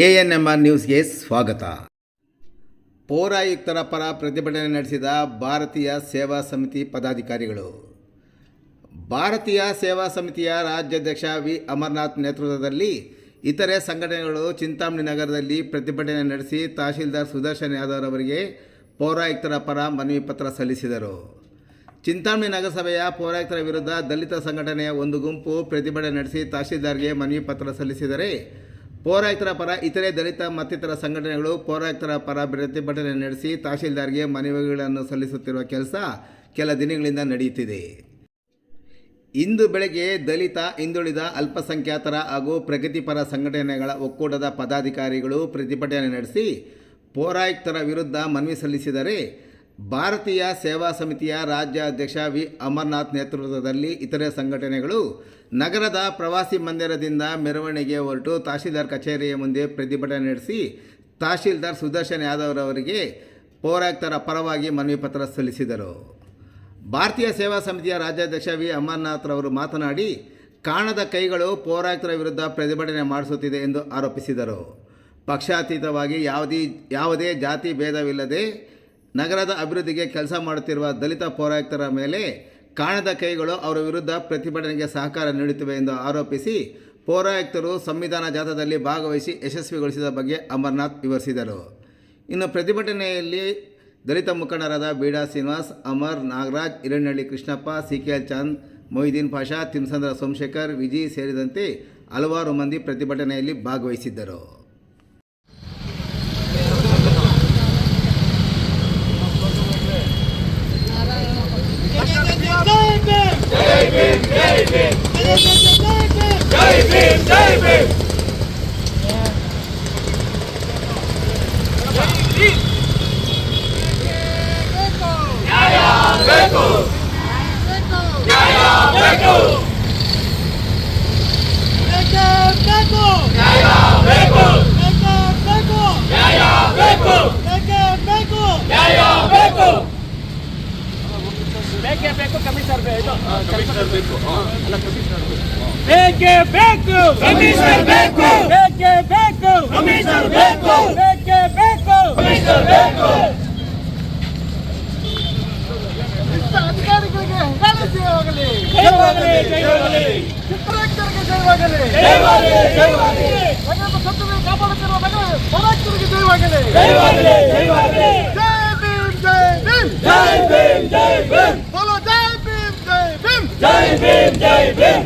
ANMR ನ್ಯೂಸ್ಗೆ ಸ್ವಾಗತ. ಪೌರಾಯುಕ್ತರ ಪರ ಪ್ರತಿಭಟನೆ ನಡೆಸಿದ ಭಾರತೀಯ ಸೇವಾ ಸಮಿತಿ ಪದಾಧಿಕಾರಿಗಳು. ಭಾರತೀಯ ಸೇವಾ ಸಮಿತಿಯ ರಾಜ್ಯಾಧ್ಯಕ್ಷ ವಿ. ಅಮರನಾಥ್ ನೇತೃತ್ವದಲ್ಲಿ ಇತರೆ ಸಂಘಟನೆಗಳು ಚಿಂತಾಮಣಿ ನಗರದಲ್ಲಿ ಪ್ರತಿಭಟನೆ ನಡೆಸಿ ತಹಶೀಲ್ದಾರ್ ಸುದರ್ಶನ್ ಯಾದವ್ ಅವರಿಗೆ ಪೌರಾಯುಕ್ತರ ಪರ ಮನವಿ ಪತ್ರ ಸಲ್ಲಿಸಿದರು. ಚಿಂತಾಮಣಿ ನಗರಸಭೆಯ ಪೌರಾಯುಕ್ತರ ವಿರುದ್ಧ ದಲಿತ ಸಂಘಟನೆಯ ಒಂದು ಗುಂಪು ಪ್ರತಿಭಟನೆ ನಡೆಸಿ ತಹಶೀಲ್ದಾರ್ಗೆ ಮನವಿ ಪತ್ರ ಸಲ್ಲಿಸಿದರೆ ಪೌರಾಯುಕ್ತರ ಪರ ಇತರೆ ದಲಿತ ಮತ್ತಿತರ ಸಂಘಟನೆಗಳು ಪೌರಾಯುಕ್ತರ ಪರ ಪ್ರತಿಭಟನೆ ನಡೆಸಿ ತಹಶೀಲ್ದಾರ್ಗೆ ಮನವಿಗಳನ್ನು ಸಲ್ಲಿಸುತ್ತಿರುವ ಕೆಲಸ ಕೆಲ ದಿನಗಳಿಂದ ನಡೆಯುತ್ತಿದೆ. ಇಂದು ಬೆಳಗ್ಗೆ ದಲಿತ, ಹಿಂದುಳಿದ, ಅಲ್ಪಸಂಖ್ಯಾತರ ಹಾಗೂ ಪ್ರಗತಿಪರ ಸಂಘಟನೆಗಳ ಒಕ್ಕೂಟದ ಪದಾಧಿಕಾರಿಗಳು ಪ್ರತಿಭಟನೆ ನಡೆಸಿ ಪೌರಾಯುಕ್ತರ ವಿರುದ್ಧ ಮನವಿ ಸಲ್ಲಿಸಿದರೆ ಭಾರತೀಯ ಸೇವಾ ಸಮಿತಿಯ ರಾಜ್ಯಾಧ್ಯಕ್ಷ ವಿ. ಅಮರ್ನಾಥ್ ನೇತೃತ್ವದಲ್ಲಿ ಇತರೆ ಸಂಘಟನೆಗಳು ನಗರದ ಪ್ರವಾಸಿ ಮಂದಿರದಿಂದ ಮೆರವಣಿಗೆ ಹೊರಟು ತಹಶೀಲ್ದಾರ್ ಕಚೇರಿಯ ಮುಂದೆ ಪ್ರತಿಭಟನೆ ನಡೆಸಿ ತಹಶೀಲ್ದಾರ್ ಸುದರ್ಶನ್ ಯಾದವ್ ಅವರಿಗೆ ಪೌರಾಯುಕ್ತರ ಪರವಾಗಿ ಮನವಿ ಪತ್ರ ಸಲ್ಲಿಸಿದರು. ಭಾರತೀಯ ಸೇವಾ ಸಮಿತಿಯ ರಾಜ್ಯಾಧ್ಯಕ್ಷ ವಿ. ಅಮರ್ನಾಥ್ರವರು ಮಾತನಾಡಿ, ಕಾಣದ ಕೈಗಳು ಪೌರಾಯುಕ್ತರ ವಿರುದ್ಧ ಪ್ರತಿಭಟನೆ ಮಾಡಿಸುತ್ತಿದೆ ಎಂದು ಆರೋಪಿಸಿದರು. ಪಕ್ಷಾತೀತವಾಗಿ ಯಾವುದೇ ಯಾವುದೇ ಜಾತಿ ಭೇದವಿಲ್ಲದೆ ನಗರದ ಅಭಿವೃದ್ಧಿಗೆ ಕೆಲಸ ಮಾಡುತ್ತಿರುವ ದಲಿತ ಪೌರಾಯುಕ್ತರ ಮೇಲೆ ಕಾಣದ ಕೈಗಳು ಅವರ ವಿರುದ್ಧ ಪ್ರತಿಭಟನೆಗೆ ಸಹಕಾರ ನೀಡುತ್ತಿವೆ ಎಂದು ಆರೋಪಿಸಿ ಪೌರಾಯುಕ್ತರು ಸಂವಿಧಾನ ಜಾಥಾದಲ್ಲಿ ಭಾಗವಹಿಸಿ ಯಶಸ್ವಿಗೊಳಿಸಿದ ಬಗ್ಗೆ ಅಮರ್ನಾಥ್ ವಿವರಿಸಿದರು. ಇನ್ನು ಪ್ರತಿಭಟನೆಯಲ್ಲಿ ದಲಿತ ಮುಖಂಡರಾದ Beeda Srinivas, Amar Nagaraj Hirannahalli Krishnappa C K L Chand Moideen Pasha, Thimsandra Somashekar, Viji ಸೇರಿದಂತೆ ಹಲವಾರು ಮಂದಿ ಪ್ರತಿಭಟನೆಯಲ್ಲಿ ಭಾಗವಹಿಸಿದ್ದರು. ಬೇಕೇ ಬೇಕು ಕಮಿಷನರ್ ಬೇಕು. ಕಮಿಷನರ್ ಬೇಕು ಬೇಕೇ. ಬೇಕು ಕಮಿಷನರ್ ಬೇಕು. ಬೇಕೇ ಬೇಕು. ಕಮಿಷನರ್ ಬೇಕು. ಬೇಕೇ ಬೇಕು. ಕಮಿಷನರ್ ಬೇಕು. ಅಧಿಕಾರಿಗಳಿಗೆ ಜಯವಾಗಲಿ. ಜಯವಾಗಲಿ ಜಯವಾಗಲಿ. ಚಿತ್ರರಂಗರಿಗೆ ಜಯವಾಗಲಿ. ಜಯವಾಗಲಿ ಜಯವಾಗಲಿ. ನಗರದ ಕಾಪಾಡುತ್ತಿರುವ ನಗರ ಪರಾಕ್ತರಿಗೆ ಜಯವಾಗಲಿ. ಜಯವಾಗಲಿ ಜಯವಾಗಲಿ ಜೈ ಭೀಮ್ ಜೈ ಭೀಮ್ ಜೈ ಭೀಮ್ ಜೈ ಭೀಮ್ ಬೋಲೋ ಜೈ ಭೀಮ್ ಜೈ ಭೀಮ್ ಜೈ ಭೀಮ್ ಜೈ ಭೀಮ್.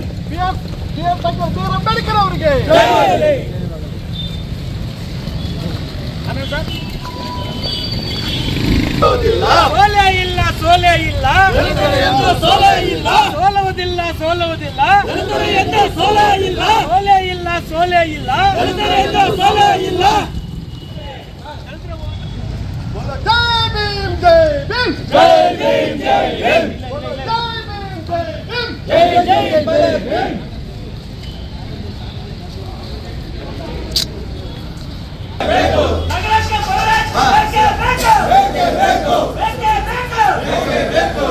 ಅಂಬೇಡ್ಕರ್ ಅವರಿಗೆ. ಸೋಲೆ ಇಲ್ಲ ಸೋಲೆ ಇಲ್ಲ. ಸೋಲೆ ಇಲ್ಲ ಸೋಲುವುದಿಲ್ಲ ಸೋಲುವುದಿಲ್ಲ. ಸೋಲೆ ಇಲ್ಲ. ಸೋಲೆ ಇಲ್ಲ ಸೋಲೆ ಇಲ್ಲ. ಸೋಲೆ ಇಲ್ಲ. ಜೈ ಭೀಮ್ ಜೈ ಭೀಮ್. ಜೈ ಭೀಮ್ ಜೈ ಭೀಮ್ ಬೋಲೋ ಜೈ ಭೀಮ್ ಜೈ ಭೀಮ್ ಜೈ ಜೈ ಜೈ ಭೀಮ್ ನಗರಕ್ಕೆ ಹೋರಾಟ ಬೇಕೇ ಬೇಕು ಬೇಕೇ ಬೇಕು ಬೇಕೇ ಬೇಕು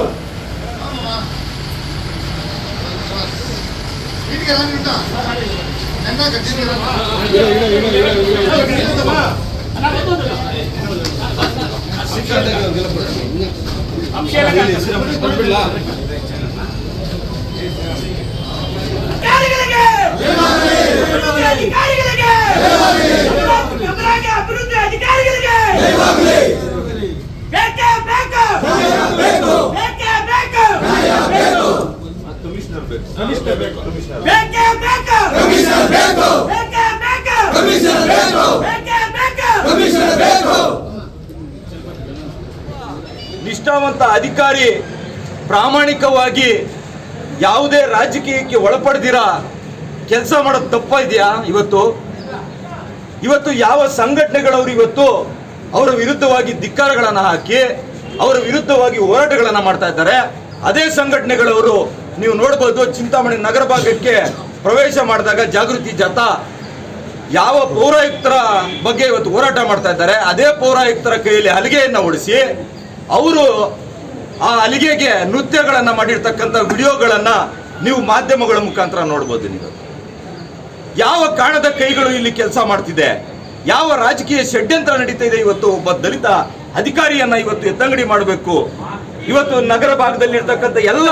ಅಧಿಕಾರಿಗಳಿಗೆ ಅಭಿವೃದ್ಧಿ ಅಧಿಕಾರಿಗಳಿಗೆ ನಗರಾಂಗ ಅಭಿವೃದ್ಧಿ ಅಧಿಕಾರಿಗಳಿಗೆ ಬೇಕೇ ಬೇಕು ಬೇಕೇ ಬೇಕು ಬೇಕೇ ಬೇಕು ಬೇಕೇ ಬೇಕು ಬೇಕೇ ಬೇಕು ನಿಷ್ಠಾವಂತ ಅಧಿಕಾರಿ ಪ್ರಾಮಾಣಿಕವಾಗಿ ಯಾವುದೇ ರಾಜಕೀಯಕ್ಕೆ ಒಳಪಡ್ದಿರ? ಕೆಲಸ ಮಾಡೋದು ತಪ್ಪ ಇದೆಯಾ ಇವತ್ತು? ಇವತ್ತು ಯಾವ ಸಂಘಟನೆಗಳವರು ಇವತ್ತು ಅವರ ವಿರುದ್ಧವಾಗಿ ಧಿಕ್ಕಾರಗಳನ್ನು ಹಾಕಿ, ಅವರ ವಿರುದ್ಧವಾಗಿ ಹೋರಾಟಗಳನ್ನು ಮಾಡ್ತಾ ಇದ್ದಾರೆ. ಅದೇ ಸಂಘಟನೆಗಳವರು ನೀವು ನೋಡ್ಬೋದು ಚಿಂತಾಮಣಿ ನಗರ ಭಾಗಕ್ಕೆ ಪ್ರವೇಶ ಮಾಡಿದಾಗ ಜಾಗೃತಿ ಜಾಥಾ ಯಾವ ಪೌರಾಯುಕ್ತರ ಬಗ್ಗೆ ಇವತ್ತು ಹೋರಾಟ ಮಾಡ್ತಾ ಇದ್ದಾರೆ. ಅದೇ ಪೌರಾಯುಕ್ತರ ಕೈಯಲ್ಲಿ ಹಲಿಗೆಯನ್ನು ಓಡಿಸಿ ಅವರು ಆ ಅಲಿಗೆಗೆ ನೃತ್ಯಗಳನ್ನು ಮಾಡಿರ್ತಕ್ಕಂಥ ವಿಡಿಯೋಗಳನ್ನು ನೀವು ಮಾಧ್ಯಮಗಳ ಮುಖಾಂತರ ನೋಡ್ಬೋದು ನೀವು. ಯಾವ ಕಾಣದ ಕೈಗಳು ಇಲ್ಲಿ ಕೆಲಸ ಮಾಡ್ತಿದೆ? ಯಾವ ರಾಜಕೀಯ ಷಡ್ಯಂತ್ರ ನಡೀತಾ ಇದೆ ಇವತ್ತು? ಒಬ್ಬ ದಲಿತ ಅಧಿಕಾರಿಯನ್ನ ಇವತ್ತು ಎತ್ತಂಗಡಿ ಮಾಡಬೇಕು. ಇವತ್ತು ನಗರ ಭಾಗದಲ್ಲಿ ಇರ್ತಕ್ಕಂಥ ಎಲ್ಲ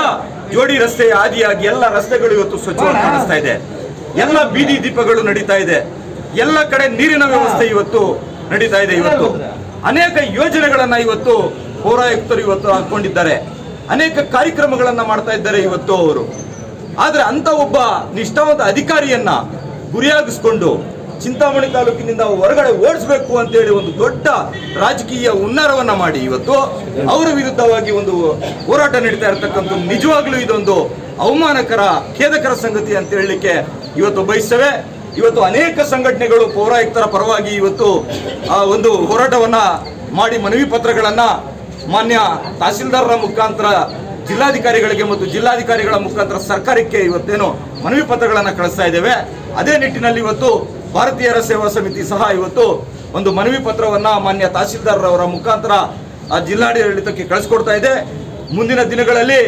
ಜೋಡಿ ರಸ್ತೆ ಆದಿಯಾಗಿ ಎಲ್ಲ ರಸ್ತೆಗಳು ಇವತ್ತು ಸ್ವಚ್ಛವಾಗಿ ಕಾಣಿಸ್ತಾ ಇದೆ. ಎಲ್ಲ ಬೀದಿ ದೀಪಗಳು ನಡೀತಾ ಇದೆ. ಎಲ್ಲ ಕಡೆ ನೀರಿನ ವ್ಯವಸ್ಥೆ ಇವತ್ತು ನಡೀತಾ ಇದೆ ಇವತ್ತು. ಅನೇಕ ಯೋಜನೆಗಳನ್ನ ಇವತ್ತು ಪೌರಾಯುಕ್ತರು ಇವತ್ತು ಹಾಕೊಂಡಿದ್ದಾರೆ. ಅನೇಕ ಕಾರ್ಯಕ್ರಮಗಳನ್ನ ಮಾಡ್ತಾ ಇದ್ದಾರೆ ಇವತ್ತು ಅವರು. ಆದ್ರೆ ಅಂತ ಒಬ್ಬ ನಿಷ್ಠಾವಂತ ಅಧಿಕಾರಿಯನ್ನ ಗುರಿಯಾಗಿಸ್ಕೊಂಡು ಚಿಂತಾಮಣಿ ತಾಲೂಕಿನಿಂದ ಹೊರಗಡೆ ಓಡಿಸ್ಬೇಕು ಅಂತೇಳಿ ಒಂದು ದೊಡ್ಡ ರಾಜಕೀಯ ಉನ್ನಾರವನ್ನ ಮಾಡಿ ಇವತ್ತು ಅವರ ವಿರುದ್ಧವಾಗಿ ಒಂದು ಹೋರಾಟ ನಡೀತಾ ಇರತಕ್ಕಂಥ ನಿಜವಾಗ್ಲೂ ಇದೊಂದು ಅವಮಾನಕರ, ಖೇದಕರ ಸಂಗತಿ ಅಂತ ಹೇಳಲಿಕ್ಕೆ ಇವತ್ತು ಬಯಸ್ತವೆ. ಇವತ್ತು ಅನೇಕ ಸಂಘಟನೆಗಳು ಪೌರಾಯುಕ್ತರ ಪರವಾಗಿ ಇವತ್ತು ಆ ಒಂದು ಹೋರಾಟವನ್ನ ಮಾಡಿ ಮನವಿ ಪತ್ರಗಳನ್ನ ಮಾನ್ಯ ತಹಸೀಲ್ದಾರರ ಮುಖಾಂತರ ಜಿಲ್ಲಾಧಿಕಾರಿಗಳಿಗೆ ಮತ್ತು ಜಿಲ್ಲಾಧಿಕಾರಿಗಳ ಮುಖಾಂತರ ಸರ್ಕಾರಕ್ಕೆ ಇವತ್ತೇನು ಮನವಿ ಪತ್ರಗಳನ್ನು ಕಳಿಸ್ತಾ ಇದ್ದೇವೆ. ಅದೇ ನಿಟ್ಟಿನಲ್ಲಿ ಇವತ್ತು ಭಾರತೀಯರ ಸೇವಾ ಸಮಿತಿ ಸಹ ಇವತ್ತು ಒಂದು ಮನವಿ ಪತ್ರವನ್ನು ಮಾನ್ಯ ತಹಸೀಲ್ದಾರರವರ ಮುಖಾಂತರ ಆ ಜಿಲ್ಲಾಡಳಿತಕ್ಕೆ ಕಳಿಸ್ಕೊಡ್ತಾ ಇದೆ. ಮುಂದಿನ ದಿನಗಳಲ್ಲಿ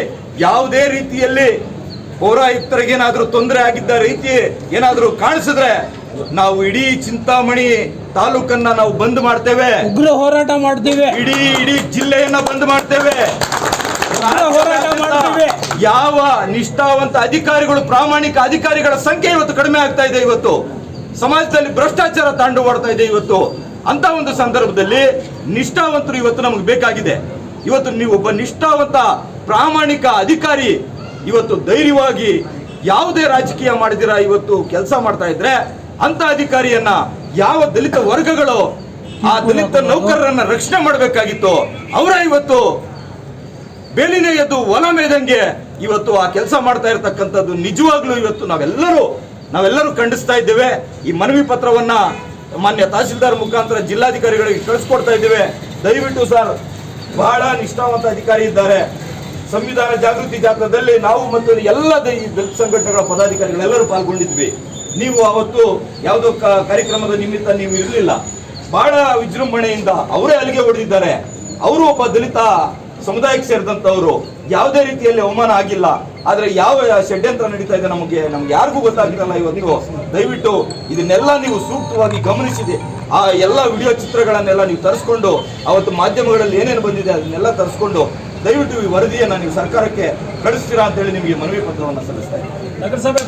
ಯಾವುದೇ ರೀತಿಯಲ್ಲಿ ಪೌರಾಯುಕ್ತರಿಗೆ ಏನಾದರೂ ತೊಂದರೆ ಆಗಿದ್ದ ರೀತಿ ಏನಾದರೂ ಕಾಣಿಸಿದ್ರೆ ನಾವು ಇಡೀ ಚಿಂತಾಮಣಿ ತಾಲೂಕನ್ನ ನಾವು ಬಂದ್ ಮಾಡ್ತೇವೆ. ಉಗ್ರ ಹೋರಾಟ ಮಾಡ್ತೇವೆ. ಇಡೀ ಇಡೀ ಜಿಲ್ಲೆಯನ್ನ ಬಂದ್ ಮಾಡ್ತೇವೆ. ಹೋರಾಟ ಮಾಡ್ತೇವೆ. ಯಾವ ನಿಷ್ಠಾವಂತ ಅಧಿಕಾರಿಗಳು ಪ್ರಾಮಾಣಿಕ ಅಧಿಕಾರಿಗಳ ಸಂಖ್ಯೆ ಇವತ್ತು ಕಡಿಮೆ ಆಗ್ತಾ ಇದೆ ಇವತ್ತು. ಸಮಾಜದಲ್ಲಿ ಭ್ರಷ್ಟಾಚಾರ ತಾಂಡವಾಡ್ತಾ ಇದೆ ಇವತ್ತು. ಅಂತ ಒಂದು ಸಂದರ್ಭದಲ್ಲಿ ನಿಷ್ಠಾವಂತರು ಇವತ್ತು ನಮಗೆ ಬೇಕಾಗಿದೆ. ಇವತ್ತು ನೀವು ಒಬ್ಬ ನಿಷ್ಠಾವಂತ ಪ್ರಾಮಾಣಿಕ ಅಧಿಕಾರಿ ಇವತ್ತು ಧೈರ್ಯವಾಗಿ ಯಾವುದೇ ರಾಜಕೀಯ ಮಾಡಿದಿರ ಇವತ್ತು ಕೆಲಸ ಮಾಡ್ತಾ ಇದ್ರೆ ಅಂತ ಅಧಿಕಾರಿಯನ್ನ ಯಾವ ದಲಿತ ವರ್ಗಗಳು ಆ ದಲಿತ ನೌಕರರನ್ನ ರಕ್ಷಣೆ ಮಾಡಬೇಕಾಗಿತ್ತು, ಅವರ ಇವತ್ತು ಬೇಲಿನ ಎದ್ದು ಒಲ ಮೇದಂಗೆ ಇವತ್ತು ಆ ಕೆಲಸ ಮಾಡ್ತಾ ಇರತಕ್ಕಂಥದ್ದು ನಿಜವಾಗ್ಲೂ ಇವತ್ತು ನಾವೆಲ್ಲರೂ ನಾವೆಲ್ಲರೂ ಖಂಡಿಸ್ತಾ ಇದ್ದೇವೆ. ಈ ಮನವಿ ಪತ್ರವನ್ನ ಮಾನ್ಯ ತಹಸೀಲ್ದಾರ್ ಮುಖಾಂತರ ಜಿಲ್ಲಾಧಿಕಾರಿಗಳಿಗೆ ಕಳಿಸ್ಕೊಡ್ತಾ ಇದ್ದೇವೆ. ದಯವಿಟ್ಟು ಸರ್, ಬಹಳ ನಿಷ್ಠಾವಂತ ಅಧಿಕಾರಿ ಇದ್ದಾರೆ. ಸಂವಿಧಾನ ಜಾಗೃತಿ ಜಾಥಾದಲ್ಲಿ ನಾವು ಮತ್ತು ಎಲ್ಲ ದಲಿತ ಸಂಘಟನೆಗಳ ಪದಾಧಿಕಾರಿಗಳೆಲ್ಲರೂ ಪಾಲ್ಗೊಂಡಿದ್ವಿ. ನೀವು ಅವತ್ತು ಯಾವುದೋ ಕಾರ್ಯಕ್ರಮದ ನಿಮಿತ್ತ ನೀವು ಇರಲಿಲ್ಲ. ಬಹಳ ವಿಜೃಂಭಣೆಯಿಂದ ಅವರೇ ಅಲ್ಲಿಗೆ ಹೊಡೆದಿದ್ದಾರೆ. ಅವರು ಒಬ್ಬ ದಲಿತ ಸಮುದಾಯಕ್ಕೆ ಸೇರಿದಂಥವರು ಯಾವುದೇ ರೀತಿಯಲ್ಲಿ ಅವಮಾನ ಆಗಿಲ್ಲ. ಆದರೆ ಯಾವ ಷಡ್ಯಂತ್ರ ನಡೀತಾ ಇದೆ ನಮಗೆ, ನಮ್ಗೆ ಯಾರಿಗೂ ಗೊತ್ತಾಗಿರಲ್ಲ ಇವತ್ತು. ದಯವಿಟ್ಟು ಇದನ್ನೆಲ್ಲ ನೀವು ಸೂಕ್ತವಾಗಿ ಗಮನಿಸಿದೆ. ಆ ಎಲ್ಲ ವಿಡಿಯೋ ಚಿತ್ರಗಳನ್ನೆಲ್ಲ ನೀವು ತರಿಸ್ಕೊಂಡು, ಅವತ್ತು ಮಾಧ್ಯಮಗಳಲ್ಲಿ ಏನೇನು ಬಂದಿದೆ ಅದನ್ನೆಲ್ಲ ತರಿಸ್ಕೊಂಡು ದಯವಿಟ್ಟು ಈ ವರದಿಯನ್ನ ನೀವು ಸರ್ಕಾರಕ್ಕೆ ಕಳಿಸ್ತೀರಾ ಅಂತ ಹೇಳಿ ನಿಮಗೆ ಮನವಿ ಪತ್ರವನ್ನು ಸಲ್ಲಿಸ್ತಾ ಇದ್ದೀನಿ. ನಗರಸಭೆ